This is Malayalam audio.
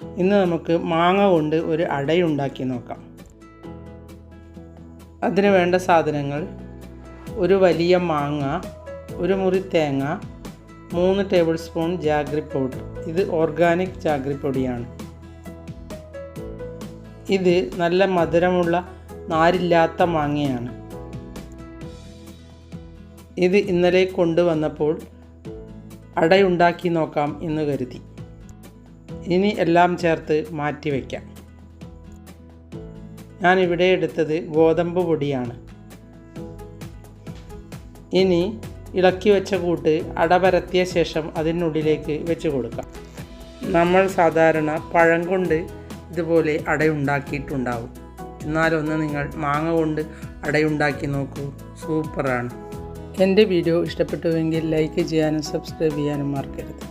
ഇന്ന് നമുക്ക് മാങ്ങ കൊണ്ട് ഒരു അടയുണ്ടാക്കി നോക്കാം. അതിന് വേണ്ട സാധനങ്ങൾ ഒരു വലിയ മാങ്ങ ഒരു മുറി തേങ്ങ മൂന്ന് ടേബിൾ സ്പൂൺ ജാഗ്രി പൗഡർ. ഇത് ഓർഗാനിക് ജാഗ്രി പൊടിയാണ്. ഇത് നല്ല മധുരമുള്ള നാരില്ലാത്ത മാങ്ങയാണ്. ഇത് ഇന്നലെ കൊണ്ടുവന്നപ്പോൾ അടയുണ്ടാക്കി നോക്കാം എന്ന് കരുതി. ഇനി എല്ലാം ചേർത്ത് മാറ്റി വയ്ക്കാം. ഞാൻ ഇവിടെ എടുത്തത് ഗോതമ്പ് പൊടിയാണ്. ഇനി ഇളക്കി വെച്ച കൂട്ട് അട പരത്തിയ ശേഷം അതിനുള്ളിലേക്ക് വെച്ച് കൊടുക്കാം. നമ്മൾ സാധാരണ പഴം കൊണ്ട് ഇതുപോലെ അടയുണ്ടാക്കിയിട്ടുണ്ടാവും. എന്നാലൊന്ന് നിങ്ങൾ മാങ്ങ കൊണ്ട് അടയുണ്ടാക്കി നോക്കൂ. സൂപ്പറാണ്. എന്റെ വീഡിയോ ഇഷ്ടപ്പെട്ടുവെങ്കിൽ ലൈക്ക് ചെയ്യാനും സബ്സ്ക്രൈബ് ചെയ്യാനും മറക്കരുത്.